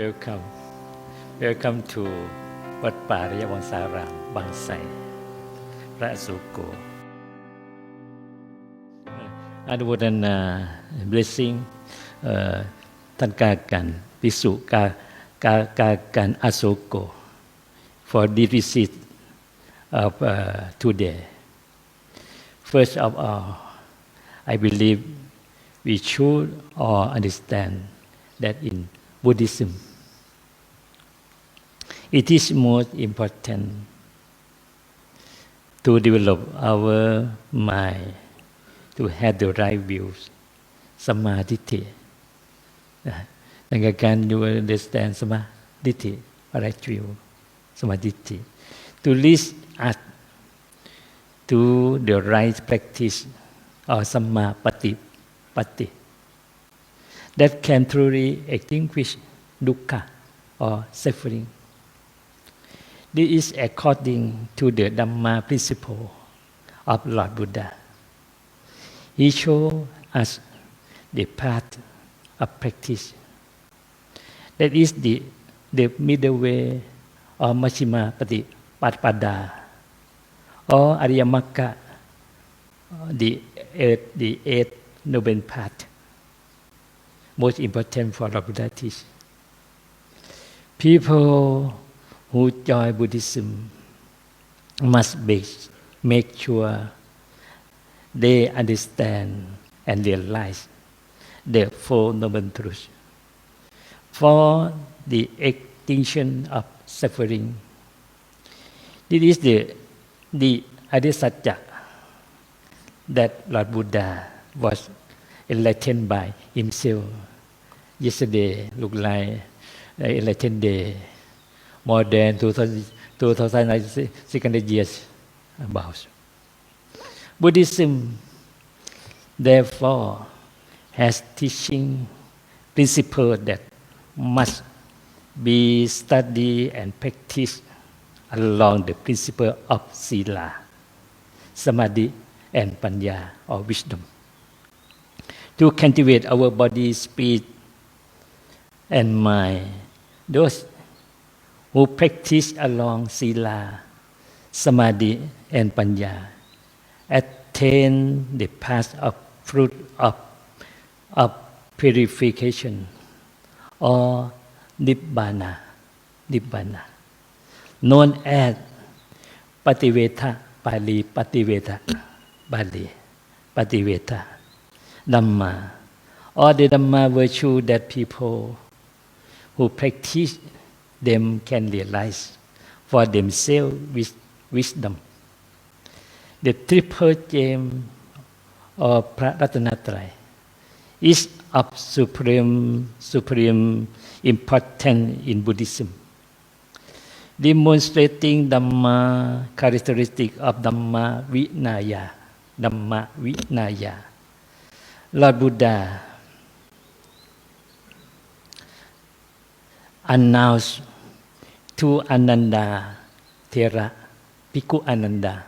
Welcome Welcome to วัดป่าระยะวังสารามบางไทรพระสุโกอนุโมทนา blessing เอ่อท่านกากันพิสุกากากากันอโศโก for this visit of uh, today First of all I believe we should all understand that in Buddhism it is most important to develop our mind to have the right views สมาธิินะในการ you understand สมาธิิ right view สมาธิิ to lead us to the right practice or สัมมาปฏิปฏิ that can truly extinguish dukkha or suffering this is according to the Dhamma principle of Lord Buddha. He showed us the path of practice. That is the, the middle way or Majjhima Patipada or Ariyamakka, the the eighth noble path. Most important for Lord Buddha teach. People who join Buddhism must make, make sure they understand and realize the Four Noble Truths. For the extinction of suffering, this is the, the Adisatya that Lord Buddha was enlightened by himself. Yesterday looked like uh, enlightened day more than 2000, 2600 years about. Buddhism, therefore, has teaching principle that must be studied and practiced along the principle of sila, samadhi, and panya or wisdom. To cultivate our body, spirit, and mind, those who practice along sila, samadhi, and panya attain the path of fruit of, of purification or nibbana, nibbana, known as pativeta, Pali pativeta, Bali, pativeta, Dhamma, or the Dhamma virtue that people who practice them can realize for themselves with wisdom. The triple gem of Praratanatraya is of supreme, supreme importance in Buddhism. Demonstrating Dhamma characteristic of Dhamma Vinaya, Dhamma Vinaya. Lord Buddha announced to Ananda Thera, Piku Ananda.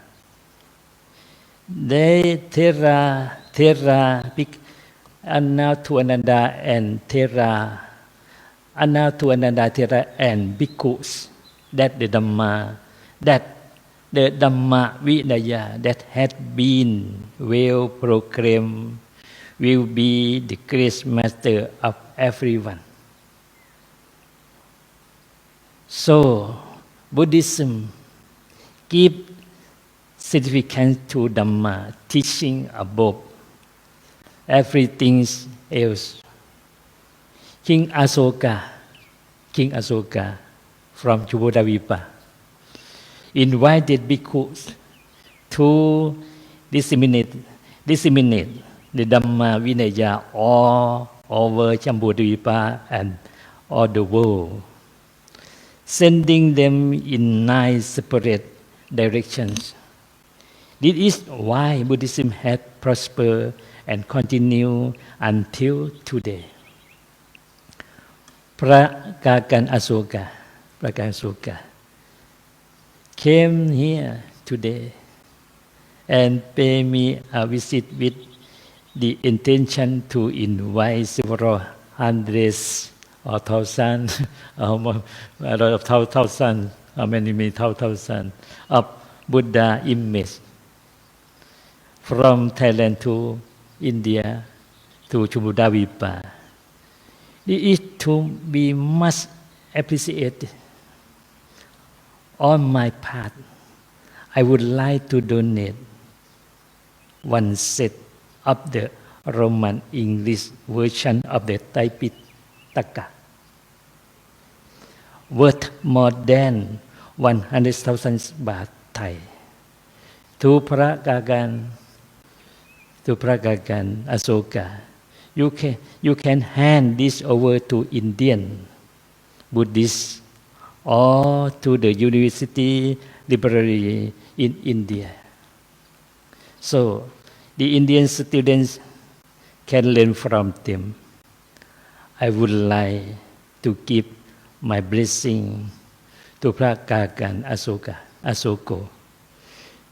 They Thera, Thera, announced to Ananda and Thera, announced to Ananda Thera and Bhikkhus that the Dhamma, that the Dhamma Vinaya that had been well proclaimed will be the great master of everyone. So, Buddhism give significance to Dhamma, teaching above everything else. King Asoka, King Asoka from Chubodhavipa, invited bhikkhus to disseminate, disseminate the Dhamma Vinaya all over Chambudvipa and all the world sending them in nine separate directions. This is why Buddhism has prospered and continued until today. พระกากันอโศกาพระกากันอโศกา came here today and pay me a visit with the intention to invite several hundreds or thousand, a lot of thou- thousand, how many thou- thousand of Buddha image from Thailand to India to Chumudavipa. It is to be much appreciated. On my part, I would like to donate one set of the Roman English version of the Thai Pitaka, worth more than 100,000 baht Thai, to Phra Gagan, to Phra Gagan Asoka. You can, you can hand this over to Indian Buddhists or to the university library in India. So the Indian students can learn from them. I would like to give my blessing to Prakagan Asoka, Asoko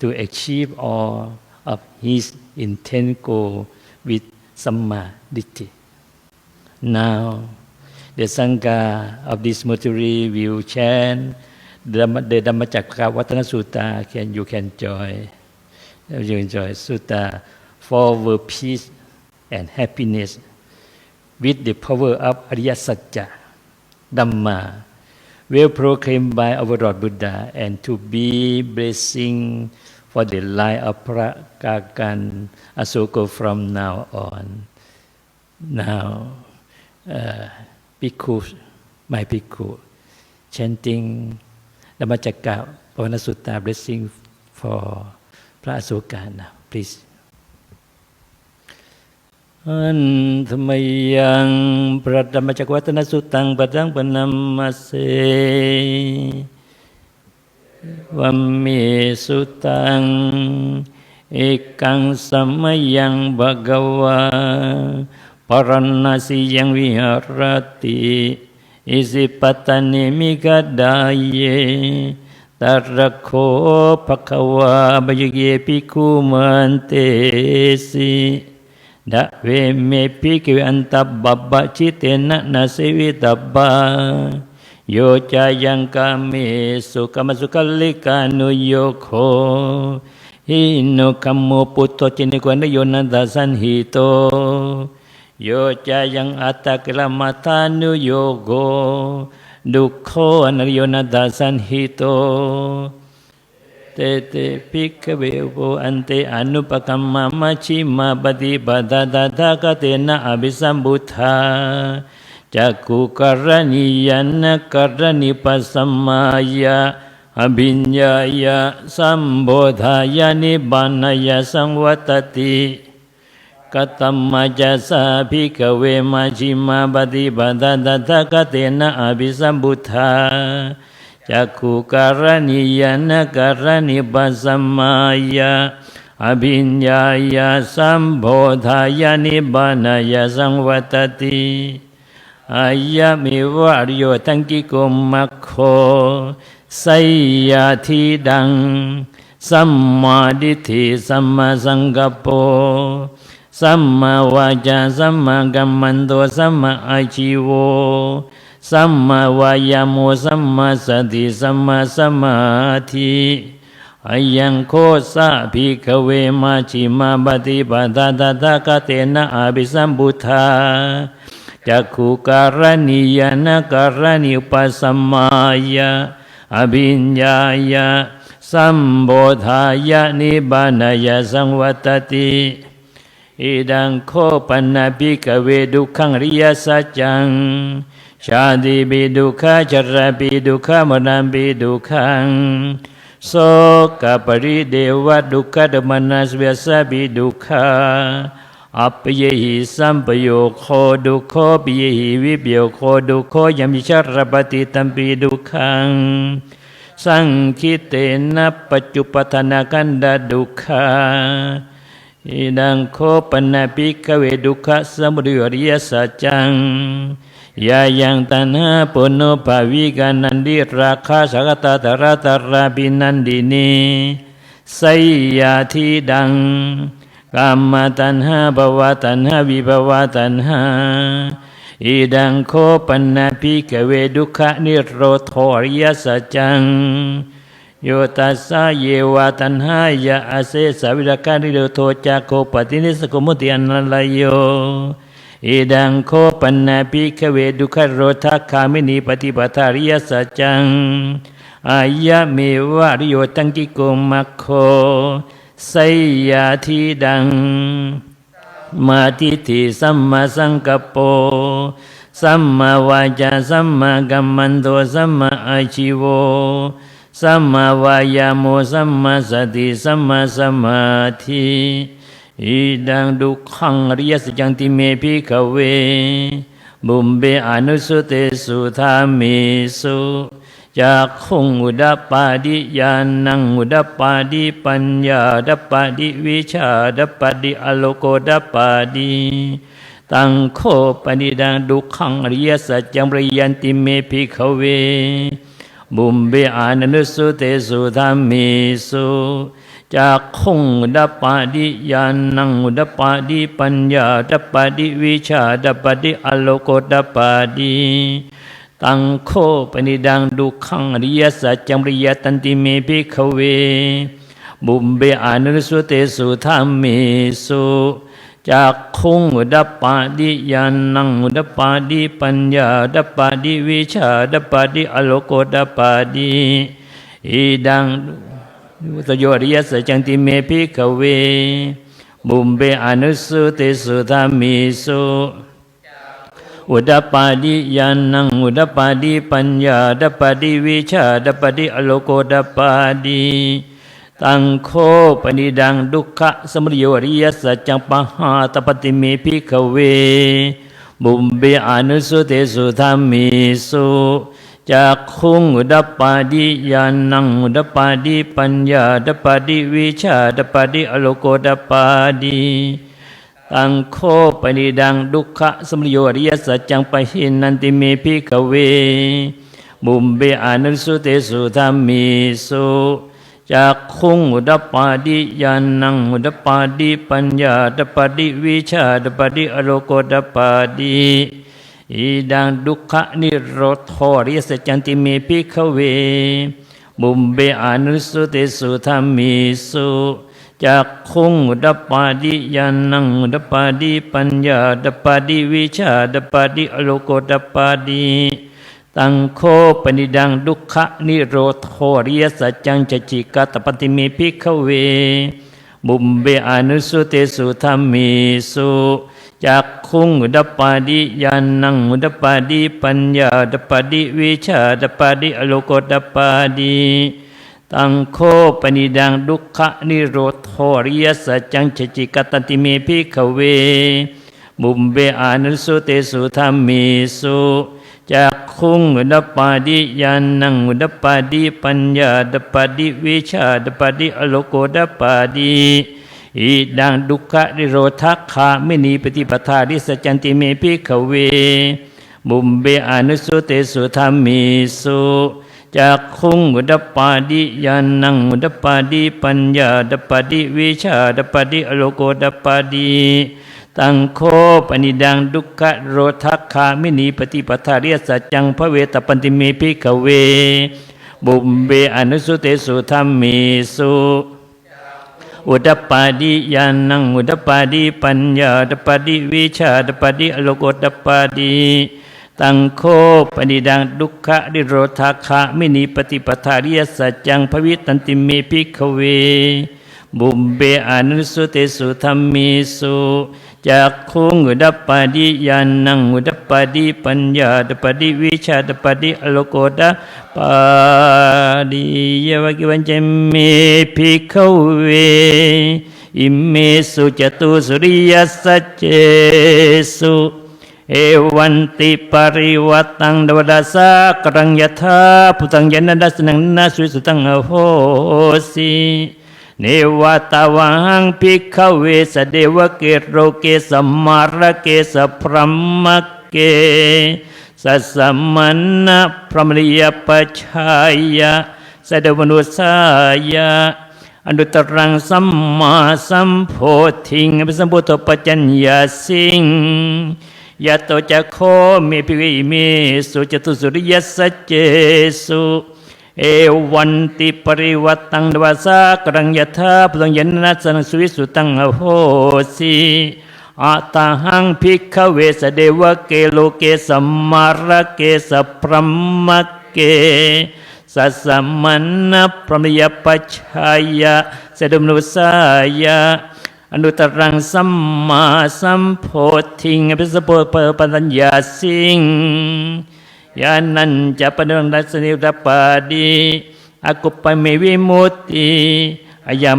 to achieve all of his intent goal with Samma Ditti. Now, the Sangha of this mortuary will chant the Dhamma- the Dhammacakka Vatana Sutta. Can you can join? You enjoy Sutta for peace and happiness with the power of Arya Satya, Dhamma, well proclaimed by our Lord Buddha, and to be blessing for the life of Prakagan Asoko from now on. Now, uh, bhikkhu, my bhikkhu, chanting Dhammacakka Pavana Sutta blessing for พระอโศกา now please อันธรรมยังพระธรรมจักวัตนสุตังปะทังปนัมมาเสวัมเมสุตังเอกังสมยังภะกวาปรณาสิยังวิหารติอิสิปตานิมิกดายเยตระโคภควาบยเยปิคุมันเตสิ ดะเวเมปิกเวอันตับบะบะชิเตนะนาเสวิตับบะโยจายังกาเมสุกามสุกลิกานุโยโคหินุคัมโมปุตโตจินิกวันโยนันตสันหิโตโยจายังอัตตะกลมัตานุโยโกดุขโขอนัยโยนาดาสันหิโต เตเตปิกเวโวอันเตอนุปกัมมามัชิมาปฏิปดาดาดากเตนะอภิสัมบุทาจักขุกรณียันกรณีปัสมมายาอภิญญายาสัมโบธายานิบานายาสังวัตติกตัมมาจัสสะภิกเวมาชิมาปฏิปดาดัตถะกเตนะอภิสัมบุทา จักขุการณิยนกรณิปัสสมมายาอภิญญายาสัมโพธายานิบานายาสังวัตติอายะมิวะริโยตังกิโกมัคโคไสยาธิดัง สัมมาดิฏฐิสัมมาสังกปโสัมมาวาจาสัมมากัมมันโตสัมมาอาชีโว สัมมาวายามุสัมมาสติสัมมาสมาธิอายังโคสะภิกเวมาชิมาปฏิปทาตถากเตนะอาภิสัมบุทาจักขุการณิยานการณิอุปัสมมายาอภิญญายาสัมโบธายานิบานายาสังวัตติอิดังโคปันนาภิกเวดุขังริยสัจจัง ชาติปิดุขาจราปิดุขามรณปิดุขังโสกปริเดวะดุขดมนัสเวสปิดุขาอัปเยหิสัมปโยโคดุโคปิเยหิวิปโยโคดุโคยมิชรปฏิตัมปิดุขัง สังคิเตนะปัจจุปทนากันดาดุขาอิดังโคปนาปิกเวดุขะสมุดยริยสัจจัง ยายังตันหาปุโนภาวิกานันดิราคาสกตาตระตระบินันดินีไสยาธิดังกามมาตันหาภวะตันหาวิภวะตันหาอิดังโคปันนาภิกเวดุขะนิโรธอริยสัจจังโยตัสสะเยวาตันหายะอาเสสวิรการิโรโทจักโคปตินิสกุมุติอนัลโย อิดังโคปนาภิกเวดุขโรทัคามินีปฏิปทาริยสัจจังอายะเมวะริโยตังกิโกมัคโคไสยาทีดัง มาทิฏฐิสัมมาสังกโปสัมมาวาจาสัมมากัมมันโตสัมมาอาชิโวสัมมาวายาโมสัมมาสติสัมมาสมาธิ อิดังดุขังริยสจังติเมพิขเว บุมเบอนุสุเตสุธามิสุจากคงอุดปปาดิยานังอุดปปาดิปัญญาดัปปาดิวิชาดัปปาดิอโลโกดัปปาดิตังโคปนิดังดุขังริยสัจจังปริยันติเมพิขเว บุมเบอานุสุเตสุธรรมิสุ จากคงดัปปาดิยานังดัปปาดิปัญญาดัปปาดิวิชาดัปปาดิอโลโกดัปปาดิตังโคปนิดังดุขังริยสัจจังริยตันติเมพิขเว บุมเบอานุสุเตสุธรรมิสุจากคงดัปปาดิยานังดัปปาดิปัญญาดัปปาดิวิชาดัปปาดิอโลโกดัปปาดิอีดัง ตโยริยสัจจังติเมพิกเว บุมเบอนุสุเตสุธรรมิสุอุดปาดิยานังอุดปาดิปัญญาดปาดิวิชาดปาดิอโลโกดปาดิตังโคปนิดังดุขะสมริโยริยสัจจังปหาตปฏิเมพิขเว บุมเบอนุสุเตสุธรรมิสุ จากคุงอุดปาดิยานังอุดปาดิปัญญาดัปปาดิวิชาดัปปาดิอโลโกดัปปาดิตังโคปนิดังดุขะสมริโยริยสัจจังปหินันติเมพิขเว บุมเบอนุสุเตสุธรรมิสุจากคุงอุดปาดิยานังอุดปาดิปัญญาดัปปาดิวิชาดัปปาดิอโลโกดัปปาดิ อิดังดุขะนิโรธอริยสัจจันติเมพิขเว บุมเบอนุสุเตสุธรรมิสุจากคุงอุดปาดิยานังอุดปาดิปัญญาดัปปาดิวิชาดัปปาดิอโลโกดัปปาดิตังโคปนิดังดุขะนิโรธโหริยสัจจังจจิกาตปฏิเมพิขเว บุมเบอนุสุเตสุธรรมิสุจากคุงอุดปาดิยานังอุดปาดิปัญญาดัปปาดิวิชาดัปปาดิอโลโกดัปปาดิตังโคปนิดังดุขะนิโรธโริยสัจจังจจิกาตติเมพิขเว บุมเบอานุสุเตสุธรรมิสุ คุงอุดปาดิยานังอุดปาดิปัญญาดปปาดิวิชาดปปาดิอโลโกดปปาดิอิดังดุขะนิโรธคามินีปฏิปทาริสจจันติเมพิขเว บุมเบอนุสุเตสุธรรมิสุจากคุงอุดปาดิยานังอุดปาดิปัญญาดปปาดิวิชาดปปาดิอโลโกดปปาดิ ตังโคปนิดังดุขะโรทัคคามินีปฏิปทาเริยสัจจังพระเวตปันติเมพิขเว บุมเบอนุสุเตสุธรรมิสุอุดปาดิยานังอุดปาดิปัญญาดัปปาดิวิชาดัปปาดิอโลโกดปาดิตังโคปนิดังดุขะดิโรธาคะมินิปฏิปทาเริยสัจจังภวิตันติเมพิขเว บุมเบอนุสุเตสุธรรมิสุจากคุงอุดปาดิยานังอุดปาดิปัญญาดปาดิวิชาดปาดิอโลโกดัปาดิยวกิวันเจเมพิขเวอิเมสุจตุสุริยสัจเจสุเอวันติปริวัตังดวดาสากรังยถาพุตังยันดัสนังนาสุสุตังอโหสี นวตาวังพิกเวสเดวเกโรเกสมมารเกสพรหมเกสัสสมันนะพรหมริยปชายะสเดวนุสายะอนุตรังสัมมาสัมโพธิงอภิสัมพุทโธปัจจัญญาสิงยะโตจะโคมิภิวิมิสุจตุสุริยสัจเจสุ เอวันติปริวัตตังดวาสากรังยถาพลังยันนัสนังสุวิสุตังอโหสีอาตาหังพิกเวสเดวะเกโลเกสัมมาระเกสพรมเกสัสมันนพรมยปัจฉายะเสดมนุสายะอนุตตรังสัมมาสัมโพธิงอภิสโพเปปัญญาสิง ยานันจะปนุรัสนิรปาดีอากุปเมวิมุตติอายา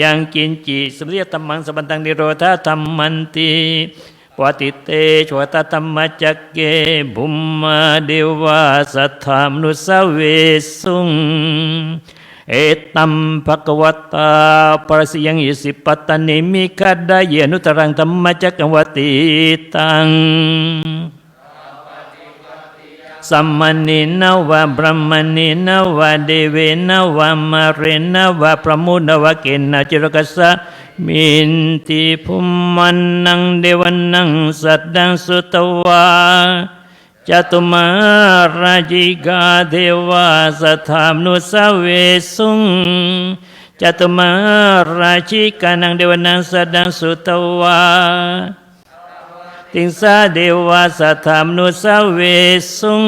ยังกินจะปนวยกัสมิงปัญญมานีอายัสมะโตโกตัญญัสสาวิรจังวิตามรังสมเรียตัมมังสบันตังนิโรธาธรรมันติปฏิเตชวตธรรมจักเกบุมมาเดวาสัทธามนุสเวสุงเอตัมภกวตาปรสิยังอิสิปตนิมิคาดายนุตรังธรรมจักรวติตัง สัมมณีนวะบรมณีนวะเดเวนวะมาเรนวะประมุนวะเกณจิรกัสสะมินติภุมมันนังเดวันนังสัตดังสุตวาจตุมาราจิกาเทวาสัทธามนุสเวสุงจตุมาราชิกานังเดวนังสัตดังสุตวา ติงสาเดวาสัทธามนุสเวสุง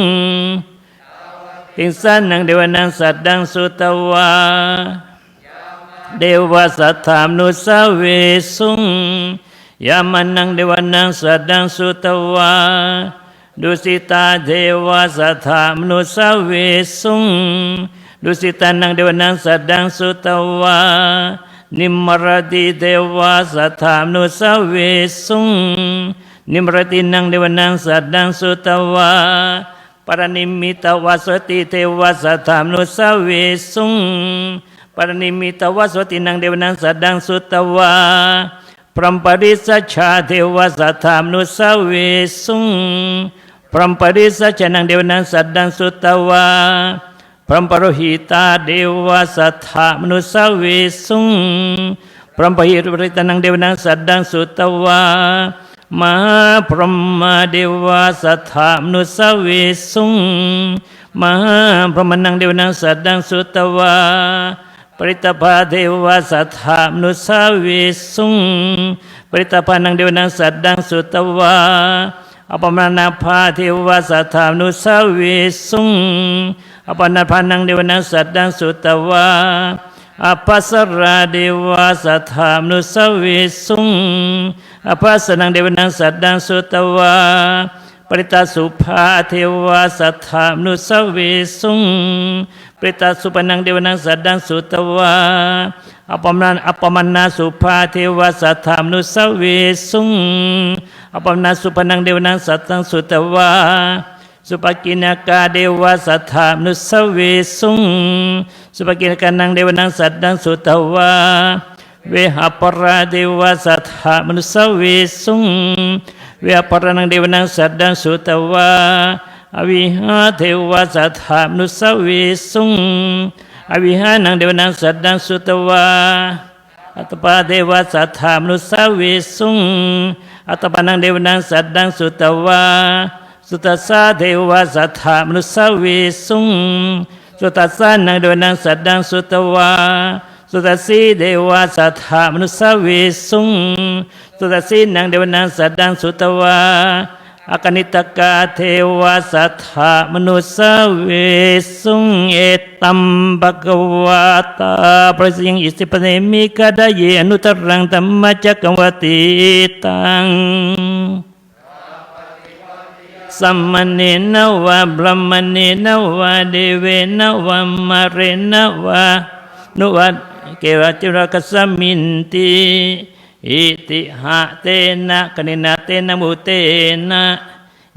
ติงสานังเดวนังสัตดังสุตวาเดวาสัทธามนุสเวสุงยามันนังเดวนังสัตดังสุตวาดุสิตาเทวาสัทธามนุสเวสุงดุสิตานังเดวนังสัตดังสุตวานิมรติเทวาสัทธามนุสเวสุง นิมรตินังเดวนังสัตดังสุตวาปรนิมิตวาสวติเทวาสัทธามนุสเวสุงปรนิมิตวสตินังเดวนังสัตดังสุตวาพรหมปริสัชชาเทวสัทธามนุสเวสุงพรหมปริสัชานังเดวนังสัตดังสุตวาพรหมปรหิตาเดวสัทธามนุสเวสุงพรหมปหิริตนังเดวนังสัตดังสุตวา มหาพรหมเดวาสัทธามนุสเวสุงมหาพรหมนังเดวนังสัตดังสุตวาปริตภาเทวาสัทธามนุสเวสุงปริตภานังเดวนังสัตดังสุตวาอปมานาภาเทวาสัทธามนุสเวสุงอปนาภานังเดวนังสัตดังสุตวาอภัสราเดวาสัทธามนุสเวสุง อภัสนังเดวนังสัตดังสุตวาปริตาสุภาเทวาสัทธามนุสเวสุงปริตาสุปนังเดวนังสัตดังสุตวาอปมาอปมานาสุภาเทวาสัทธามนุสเวสุงอปมานาสุปนังเดวนังสัตตังสุตวาสุปกินากาเดวาสัทธามนุสเวสุงสุปกินากานังเดวนังสัตดังสุตวา เวหาปราเดวสัทธามนุสเวสุงเวหาปรานังเดวนังสัตดังสุตวาอวิหาเทวสัทธามนุสเวสุงอวิหานังเดวนังสัตดังสุตวาอัตปาเทวสัทธามนุสเวสุงอัตปานังเดวนังสัตดังสุตวาสุตัสสะเทวสัทธามนุสเวสุงสุตัสสะนังเดวนังสัตดังสุตวา สุตัสสีเทวาสัทธามนุสเวสุงสุตัสสีนังเดวนังสัตดังสุตวาอากนิตกาเทวาสัทธามนุสเวสุงเอตัมภะกวาตาประสิยังอิสิปเนมิกาดายอนุตรังธรรมจักวติตังสัมมเนนวะบรมเนนวะเดเวนวะมาเรนวะนุวัต เกวจิรกัสมินติอิติหะเตนะกนินาเตนะมุเตนะ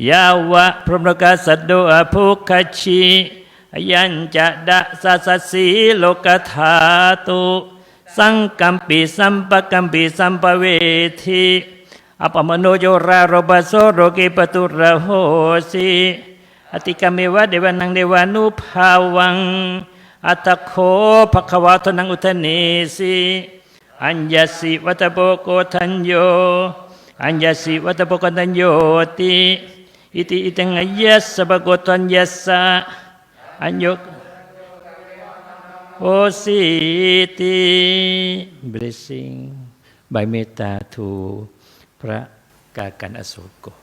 ยาวะพรหมกสัตโดอภุคชีอยัญจะดะสัสสีโลกธาตุสังกัมปีสัมปกัมปีสัมปเวทีอปมโนโยราโรบาโสโรกิปตุระโหสีอติกามิวะเดวานังเดวานุภาวัง อัตโคภควาทนังอุทเนสีอัญญสิวัตโปโกทัญโย อัญญสิวัตโปโกทัญโยติอิติอิตังอยัสสะปโกตัญยัสสะอัญโยโอสิติ blessing by metta to พระกากันอโศกโก